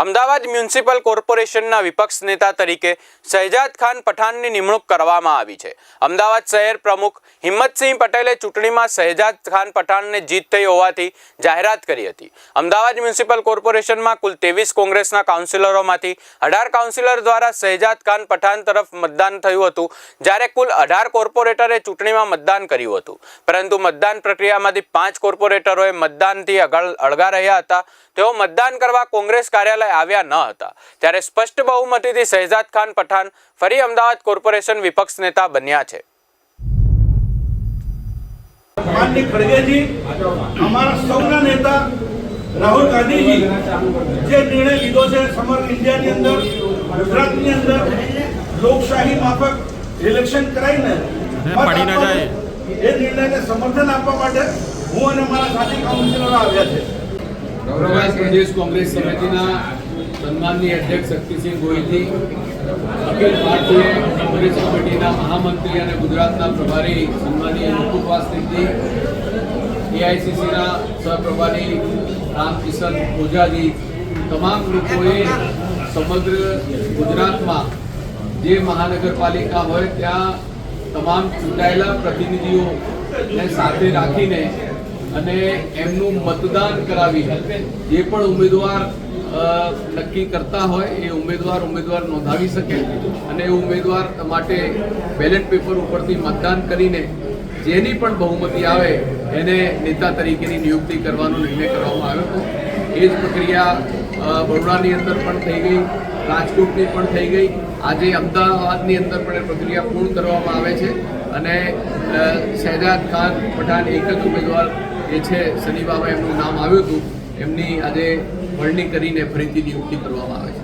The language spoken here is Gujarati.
અમદાવાદ મ્યુનિસિપલ કોર્પોરેશનના વિપક્ષ નેતા તરીકે શહેજાદ ખાન પઠાણની નિમણૂક કરવામાં આવી છે. અમદાવાદ શહેર પ્રમુખ હિંમતસિંહ પટેલે ચૂંટણીમાં શહેજાદ ખાન પઠાણને જીત થઈ હોવાથી જાહેરાત કરી હતી. અમદાવાદ મ્યુનિસિપલ કોર્પોરેશનમાં કુલ ત્રેવીસ કોંગ્રેસના કાઉન્સિલરોમાંથી અઢાર કાઉન્સિલર દ્વારા શહેજાદ ખાન પઠાણ તરફ મતદાન થયું હતું, જ્યારે કુલ અઢાર કોર્પોરેટરે ચૂંટણીમાં મતદાન કર્યું હતું. પરંતુ મતદાન પ્રક્રિયામાંથી પાંચ કોર્પોરેટરોએ મતદાનથી અગળ અળગા રહ્યા હતા. તેઓ મતદાન કરવા કોંગ્રેસ કાર્યાલય આવ્યા ન હતા. ત્યારે સ્પષ્ટ બહુમતીથી શહેજાદ ખાન પઠાણ ફરી અમદાવાદ કોર્પોરેશન વિપક્ષ નેતા બન્યા છે. માનની ખડગેજી અમારા સૌના નેતા રાહુલ ગાંધીજી જે નિર્ણય લીધો છે સમગ્ર ઇન્ડિયાની અંદર ગુજરાતની અંદર લોકશાહી માફક ઇલેક્શન કરાવીને પડી ના જાય. એ નિર્ણયને સમર્થન આપવા માટે હું અને મારા સાથી કાઉન્સિલરો આવ્યા છે. ગૌરવાય પ્રદેશ કોંગ્રેસ સમિતિના સન્માનની અધ્યક્ષ શક્તિસિંહ ગોહિલજી, અખિલ ભારતીય કોંગ્રેસ કમિટીના મહામંત્રી અને ગુજરાતના પ્રભારી સન્માનીય સિદ્ધિ, એઆઈસીસીના સહપ્રભારી રામકિશન ઓઝાજી, તમામ લોકોએ સમગ્ર ગુજરાતમાં જે મહાનગરપાલિકા હોય, ત્યાં તમામ ચૂંટાયેલા પ્રતિનિધિઓને સાથે રાખીને અને એમનું મતદાન કરાવી જે પણ ઉમેદવાર નક્કી કરતા હોય, એ ઉમેદવાર ઉમેદવાર નોંધાવી શકે અને એ ઉમેદવાર માટે બેલેટ પેપર ઉપરથી મતદાન કરીને જેની પણ બહુમતી આવે, એને નેતા તરીકેની નિયુક્તિ કરવાનો નિર્ણય કરવામાં આવ્યો હતો. એ જ પ્રક્રિયા બરોડાની અંદર પણ થઈ ગઈ, રાજકોટની પણ થઈ ગઈ. આજે અમદાવાદની અંદર પણ એ પ્રક્રિયા પૂર્ણ કરવામાં આવે છે અને શહેજાદ ખાન પઠાણ એક જ ઉમેદવાર એ છે શનિ બાબા એમનું નામ આવ્યું હતું. એમની આજે વરણી કરીને ફરીથી નિયુક્તિ કરવામાં આવે